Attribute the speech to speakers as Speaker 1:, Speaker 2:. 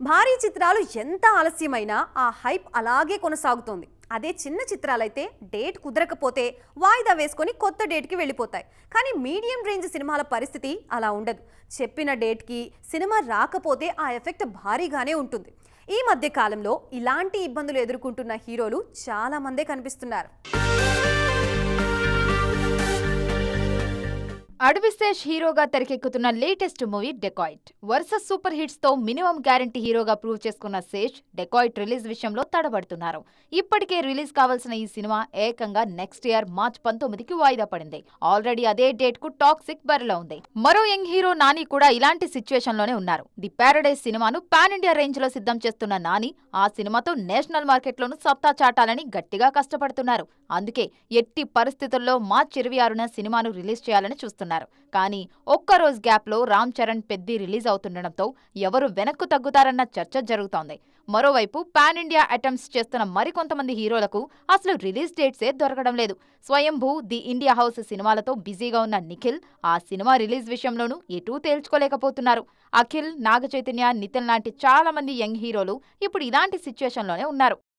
Speaker 1: భారీ చిత్రాలు ఎంత ఆలస్యమైనా ఆ హైప్ అలాగే కొనసాగుతోంది. అదే చిన్న చిత్రాలైతే డేట్ కుదరకపోతే వాయిదా వేసుకొని కొత్త డేట్కి వెళ్ళిపోతాయి. కానీ మీడియం రేంజ్ సినిమాల పరిస్థితి అలా ఉండదు. చెప్పిన డేట్కి సినిమా రాకపోతే ఆ ఎఫెక్ట్ భారీగానే ఉంటుంది. ఈ మధ్య కాలంలో ఇలాంటి ఇబ్బందులు ఎదుర్కొంటున్న హీరోలు చాలామందే కనిపిస్తున్నారు.
Speaker 2: అడవిశేష్ హీరోగా తెరకెక్కుతున్న లేటెస్ట్ మూవీ డెకాయిట్ వరుస సూపర్ హిట్స్తో మినిమం గ్యారంటీ హీరోగా ప్రూవ్ చేసుకున్న శేష్ డెకాయిట్ రిలీజ్ విషయంలో తడబడుతున్నారు. ఇప్పటికే రిలీజ్ కావాల్సిన ఈ సినిమా ఏకంగా నెక్స్ట్ ఇయర్ మార్చ్ పంతొమ్మిదికి వాయిదా పడింది. ఆల్రెడీ అదే డేట్కు టాక్సిక్ బరిలో ఉంది. మరో యంగ్ హీరో నాని కూడా ఇలాంటి సిచ్యువేషన్లోనే ఉన్నారు. ది ప్యారడైజ్ సినిమాను పాన్ ఇండియా రేంజ్లో సిద్ధం చేస్తున్న నాని ఆ సినిమాతో నేషనల్ మార్కెట్ లోను సత్తా చాటాలని గట్టిగా కష్టపడుతున్నారు. అందుకే ఎట్టి పరిస్థితుల్లో మార్చ్ ఇరవై ఆరున సినిమాను రిలీజ్ చేయాలని చూస్తున్నారు. కానీ ఒక్క రోజు గ్యాప్లో రామ్ చరణ్ పెద్ది రిలీజ్ అవుతుండటంతో ఎవరు వెనక్కు తగ్గుతారన్న చర్చ జరుగుతోంది. మరోవైపు పాన్ ఇండియా అటెంప్ట్స్ చేస్తున్న మరికొంతమంది హీరోలకు అసలు రిలీజ్ డేట్సే దొరకడం లేదు. స్వయంభూ ది ఇండియా హౌస్ సినిమాలతో బిజీగా ఉన్న నిఖిల్ ఆ సినిమా రిలీజ్ విషయంలోనూ ఎటూ తేల్చుకోలేకపోతున్నారు. అఖిల్ నాగ చైతన్య నితిన్ లాంటి చాలా మంది యంగ్ హీరోలు ఇప్పుడు ఇలాంటి సిచ్యువేషన్లోనే ఉన్నారు.